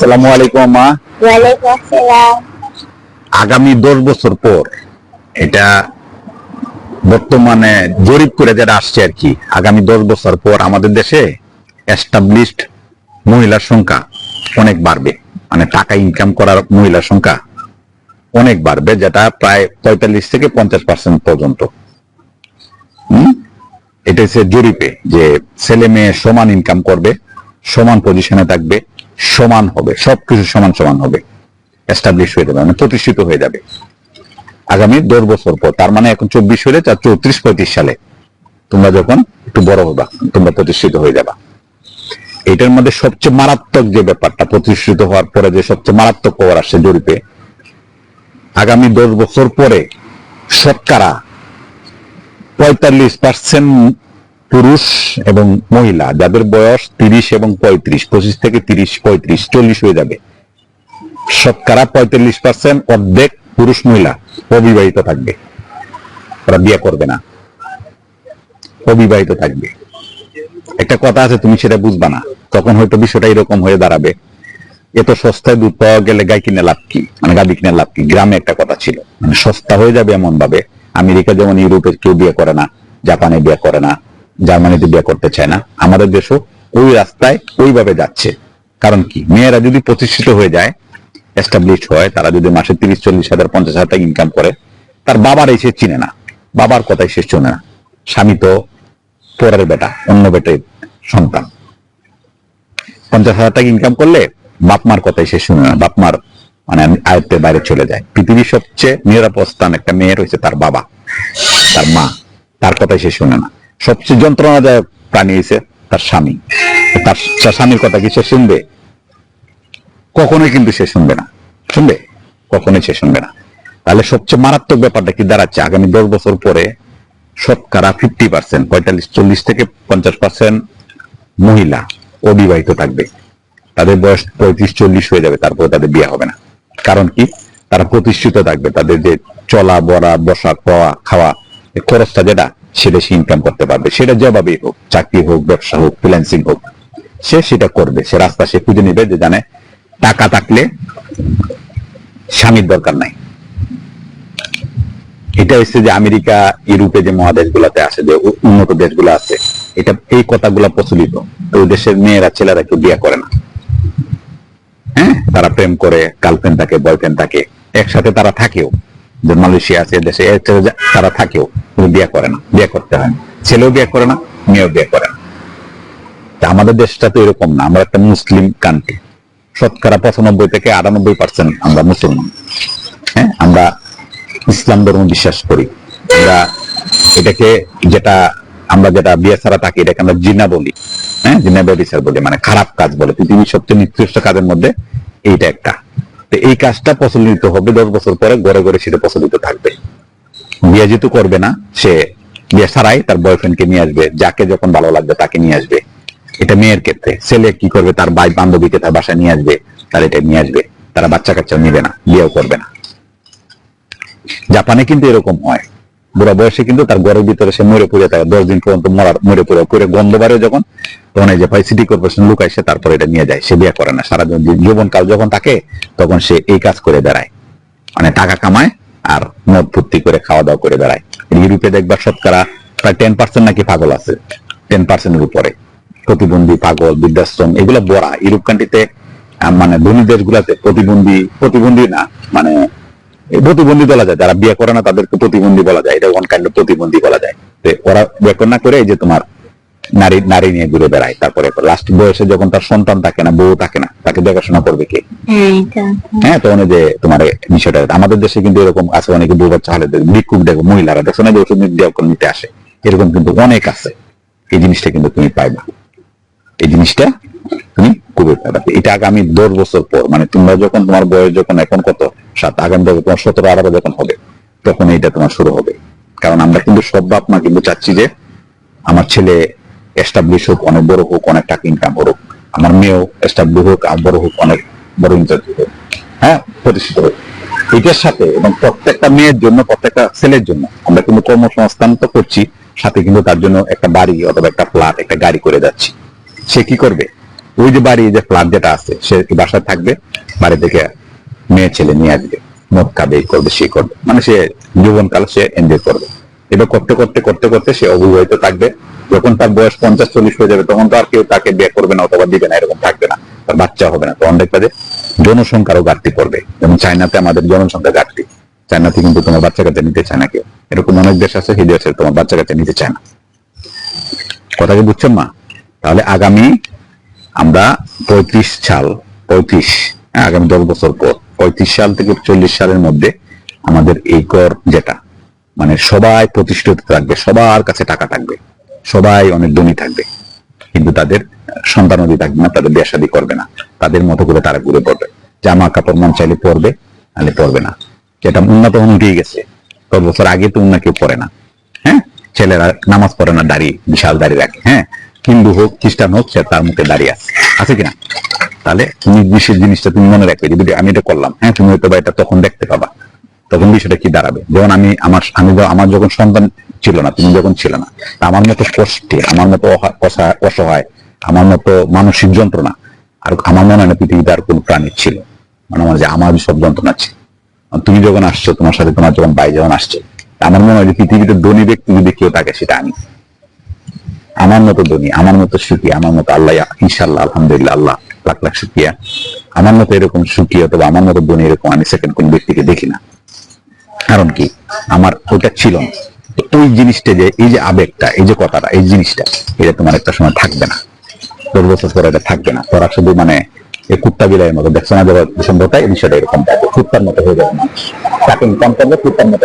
সালামু আলাইকুম মা। ওয়ালাইকুম আসসালাম। আগামী দশ বছর পর এটা বর্তমানে জরিপ করে যেটা আসছে আর কি আগামী দশ বছর পর আমাদের দেশে এস্টাবলিশড মহিলার সংখ্যা অনেক বাড়বে। মানে টাকা ইনকাম করার মহিলার সংখ্যা অনেক বাড়বে যেটা প্রায় পঁয়তাল্লিশ থেকে পঞ্চাশ পার্সেন্ট পর্যন্ত। হুম? এটা হচ্ছে জরিপে যে ছেলে মেয়ে সমান ইনকাম করবে সমান পজিশনে থাকবে। সমান হবে, সবকিছু সমান সমান হবে এস্টাবলিশ হয়ে যাবে মানে প্রতিষ্ঠিত হয়ে যাবে। আগামী দশ বছর পর, তার মানে এখন চব্বিশ হলে চার চৌত্রিশ পঁয়ত্রিশ সালে, তোমরা যখন একটু বড় হবা, তোমরা প্রতিষ্ঠিত হয়ে যাবা। এটার মধ্যে সবচেয়ে মারাত্মক যে ব্যাপারটা, প্রতিষ্ঠিত হওয়ার পরে যে সবচেয়ে মারাত্মক খবর আসছে জরিপে, আগামী দশ বছর পরে শতকরা পঁয়তাল্লিশ পার্সেন্ট পুরুষ এবং মহিলা, যাদের বয়স তিরিশ এবং পঁয়ত্রিশ, পঁচিশ থেকে তিরিশ, পঁয়ত্রিশ, চল্লিশ হয়ে যাবে। শতকরা পঁয়তাল্লিশ পার্সেন্ট অর্ধেক পুরুষ মহিলা অবিবাহিত থাকবে। ওরা বিয়ে করবে না। অবিবাহিত থাকবে। একটা কথা আছে, তুমি সেটা বুঝবা না। তখন হয়তো বিষয়টা এরকম হয়ে দাঁড়াবে। এত সস্তায় দুধ পাওয়া গেলে গাই কিনে লাভ কি? মানে গাদি কিনে লাভ কি? গ্রামে একটা কথা ছিল। মানে সস্তা হয়ে যাবে এমন ভাবে আমেরিকা যেমন ইউরোপের কেউ বিয়ে করে না, জাপানে বিয়ে করে না। জার্মানিতে বিয়ে করতে চায় না। আমাদের দেশও ওই রাস্তায় ওইভাবে যাচ্ছে। কারণ কি? মেয়েরা যদি প্রতিষ্ঠিত হয়ে যায় এস্টাবলিশ হয়, তারা যদি মাসে তিরিশ, চল্লিশ হাজার, পঞ্চাশ হাজার টাকা ইনকাম করে, তার বাবার এসে চিনে না। বাবার কথাই সে শোনে না। স্বামী তো পরের বেটা, অন্য বেটের সন্তান। পঞ্চাশ হাজার টাকা ইনকাম করলে বাপমার কথাই সে শুনে না। বাপ মার মানে আয়ত্তের বাইরে চলে যায় পৃথিবীর সবচেয়ে নিরাপদ স্থান একটা মেয়ের হয়েছে তার বাবা, তার মা, তার কথাই সে শুনে না। সবচেয়ে যন্ত্রণাদায়ক প্রাণী হয়েছে তার স্বামী। তার স্বামীর কথা কি সে শুনবে? কখনোই কিন্তু সে শুনবে না। শুনবে? কখনোই সে শুনবে না। তাহলে সবচেয়ে মারাত্মক ব্যাপারটা কি দাঁড়াচ্ছে? আগামী দশ বছর পরে শতকরা ফিফটি পার্সেন্ট পঁয়তাল্লিশ, চল্লিশ থেকে পঞ্চাশ পার্সেন্ট মহিলা অবিবাহিত থাকবে। তাদের বয়স পঁয়ত্রিশ, চল্লিশ হয়ে যাবে, তারপরে তাদের বিয়ে হবে না। কারণ কি? তারা প্রতিষ্ঠিত থাকবে। তাদের যে চলা বড়া বসা, খাওয়া খাওয়া খরচটা যেটা সে ইনকাম করতে পারবে। সেটা যেভাবেই হোক, চাকরি হোক, ব্যবসা হোক ফ্রিল্যান্সিং হোক, সে সেটা করবে, সে রাস্তা সে খুঁজে নিবে যে জানে টাকা থাকলে স্বামীর দরকার নাই। এটা হচ্ছে যে আমেরিকা, ইউরোপে যে মহাদেশগুলোতে আছে, যে উন্নত দেশগুলো আছে, এটা এই কথাগুলো প্রচলিত। ওই দেশের মেয়েরা, ছেলেরা কেউ বিয়ে করে না। হ্যাঁ? তারা প্রেম করে গার্লফ্রেন্ড থাকে বয়ফ্রেন্ড থাকে, একসাথে তারা থাকেও। যে মালয়েশিয়া আছে, দেশে তারা থাকেও বিয়ে করে না, বিয়ে করতে হয় না। ছেলেও বিয়ে করে না, মেয়েও বিয়ে করে না। আমাদের দেশটা তো এরকম না, আমরা একটা মুসলিম কান্ট্রি শতকরা পঁচানব্বই থেকে আটানব্বই পার্সেন্ট আমরা মুসলমান। হ্যাঁ আমরা ইসলাম ধর্ম বিশ্বাস করি। আমরা এটাকে যেটা, আমরা যেটা বিয়ে ছাড়া থাকি, এটাকে আমরা জিনা বলি। হ্যাঁ জিনা ব্যবচার বলি মানে খারাপ কাজ বলে। পৃথিবীর সবচেয়ে নিকৃষ্ট কাজের মধ্যে এইটা একটা। তো এই কাজটা প্রচলিত হবে দশ বছর পরে, ঘরে ঘরে সেটা প্রচলিত থাকবে। বিয়ে যেহেতু করবে না, সে বিয়ে ছাড়াই তার বয়ফ্রেন্ডকে নিয়ে আসবে, যাকে যখন ভালো লাগবে তাকে নিয়ে আসবে। এটা মেয়ের ক্ষেত্রে। ছেলে কি করবে? তার ভাই বান্ধবীকে তার বাসায় নিয়ে আসবে, তার এটা নিয়ে আসবে। তারা বাচ্চা কাচ্চাও নিবে না, বিয়েও করবে না। জাপানে কিন্তু এরকম হয়। বুড়া বয়সে কিন্তু তার ঘরের ভিতরে সে মরে পড়ে থাকে। দশ দিন পর্যন্ত মরার, মরে পড়ে। করে গন্ধ বাড়ে যখন, তখন এই যে ভাই সিটি কর্পোরেশন লুকায়, সে তারপরে এটা নিয়ে যায়। সে বিয়ে করে না। সারা যৌবন কাল যখন থাকে, তখন সে এই কাজ করে বেড়ায়। মানে টাকা কামায় আর মদ ফুর্তি করে খাওয়া দাওয়া করে বেড়ায়। ইউরোপে দেখবার শতকরা প্রায় টেন পার্সেন্ট নাকি পাগল আছে। টেন পার্সেন্টের উপরে। প্রতিবন্ধী পাগল, বৃদ্ধাশ্রম, এগুলো বড়া। ইউরোপ কান্ট্রিতে মানে ধনী দেশগুলাতে প্রতিবন্ধী প্রতিবন্ধী না মানে প্রতিবন্ধী বলা যায় যারা বিয়ে করে না তাদেরকে প্রতিবন্ধী বলা যায় এটা ওয়ান কাইন্ড প্রতিবন্ধী বলা যায়। ওরা বিয়ে না করে যে তোমার নারী নারী নিয়ে ঘুরে বেড়ায় তারপরে লাস্ট বয়সে যখন তার সন্তান থাকে না বউ থাকে না তাকে দেখাশোনা করবে কে? হ্যাঁ হ্যাঁ তখন যে তোমার বিষয়টা আমাদের দেশে কিন্তু এরকম আছে অনেকে বউ বাচ্চা হলে ভিক্ষুক দেখো মহিলারা দেখো না যে ওষুধ দেওয়া নিতে আসে। এরকম কিন্তু অনেক আছে। এই জিনিসটা কিন্তু তুমি পাইবা। এই জিনিসটা তুমি খুবই পাইবা এটা আগামী দশ বছর পর মানে তোমরা যখন তোমার বয়স যখন এখন কত সাত আগামী বছর তোমার সতেরো আঠারো যখন হবে, তখন এইটা তোমার শুরু হবে। কারণ আমরা কিন্তু সব বাপ মা কিন্তু চাচ্ছি যে আমার ছেলে এস্টাবলিশ হোক, অনেক বড় হোক, অনেক টাকা ইনকাম করুক। আমার মেয়েও এস্টাবলিশ হোক, আর বড় হোক, অনেক বড় ইনকাম হোক হ্যাঁ? প্রতিষ্ঠিত হোক। এটার সাথে এবং প্রত্যেকটা মেয়ের জন্য, প্রত্যেকটা ছেলের জন্য আমরা কিন্তু কর্মসংস্থান তো করছি, সাথে কিন্তু তার জন্য একটা বাড়ি অথবা একটা ফ্ল্যাট একটা গাড়ি করে যাচ্ছি। সে কি করবে? ওই যে বাড়ি, যে ফ্ল্যাট যেটা আছে, সে বাসায় থাকবে? বাড়ি থেকে মেয়ে ছেলে নিয়ে আসবে। মদ খাবে, এই করবে সে করবে। মানে সে জীবনকাল সে এনজয় করবে। এটা করতে করতে করতে করতে সে অবিবাহিত থাকবে। যখন তার বয়স পঞ্চাশ, চল্লিশ হয়ে যাবে, তখন তো আর কেউ তাকে বিয়ে করবে না অথবা দিবে না, এরকম থাকবে না। তার বাচ্চা হবে না। তখন দেখবে যে জনসংখ্যারও ঘাটতি পড়বে। যেমন চায়নাতে আমাদের জনসংখ্যা ঘাটতি। চায়নাতে কিন্তু তোমার বাচ্চা কাছে নিতে চায় না কেউ। এরকম অনেক দেশ আছে, সেই দেশে তোমার বাচ্চা কাচ্চা নিতে চায় না। কথা কি বুঝছেন মা? তাহলে আগামী আমরা পঁয়ত্রিশ সাল, পঁয়ত্রিশ হ্যাঁ আগামী দশ বছর পর পঁয়ত্রিশ সাল থেকে চল্লিশ সালের মধ্যে আমাদের এই কর যেটা মানে সবাই প্রতিষ্ঠিত থাকবে, সবার কাছে টাকা থাকবে, সবাই অনেক ধনী থাকবে, কিন্তু তাদের সন্তানদি থাকবে না, তাদের বিয়ে করবে না, তাদের মতো করে তারা ঘুরে পড়বে, জামা কাপড় মন চাইলে পরবে, নাহলে পরবে না। যেটা উন্নত উঠেই গেছে দশ বছর আগে তো উন্না কেউ পড়ে না হ্যাঁ? ছেলেরা নামাজ পড়ে না, দাড়ি, বিশাল দাড়ি রাখে হ্যাঁ? হিন্দু হোক, খ্রিস্টান হোক, সে তার মুখে দাঁড়িয়ে আছে আছে কিনা? তাহলে তুমি বিশেষ জিনিসটা তুমি মনে রাখবে যদি আমি এটা করলাম। হ্যাঁ তুমি হয়তো বা এটা তখন দেখতে পাবা। তখন বিষয়টা কি দাঁড়াবে? যেমন আমি আমার আমি আমার যখন সন্তান ছিল না, তুমি যখন ছিল না আমার মতো কষ্টে, আমার মতো অসহায়, আমার মতো মানসিক যন্ত্রণা, আর আমার মনে হয় না পৃথিবীতে আর কোন প্রাণী ছিল। মানে আমার যে, আমার সব যন্ত্রণা ছিল। তুমি যখন আসছো, তোমার সাথে তোমার যখন ভাই যখন আসছে আমার মনে হয় যে, পৃথিবীতে ধনী ব্যক্তি যদি কেউ থাকে, সেটা আমি। আমার মতো ধনী, আমার মতো সুখী, আমার মতো আল্লাহ ইনশাল্লাহ আলহামদুলিল্লাহ, আল্লাহ। লাখ লাখ সুখিয়া আমার মতো এরকম সুখী অথবা আমার মতো ধনী এরকম আমি সেকেন্ড কোন ব্যক্তিকে দেখি না। কারণ কি? আমার ওটা ছিল না। ওই জিনিসটা যে, এই যে আবেগটা, এই যে কথাটা, এই জিনিসটা, এটা তোমার একটা সময় থাকবে না। দশ বছর পরে এটা থাকবে না। তোরা শুধু মানে এই কুত্তা বিলাইয়ের মতো দেখছ না সম্ভবটা এই বিষয়টা এরকম থাকবে কুত্তার মতো হয়ে যাবে মানুষ। তাকে ইনকাম করবে কুত্তার মতো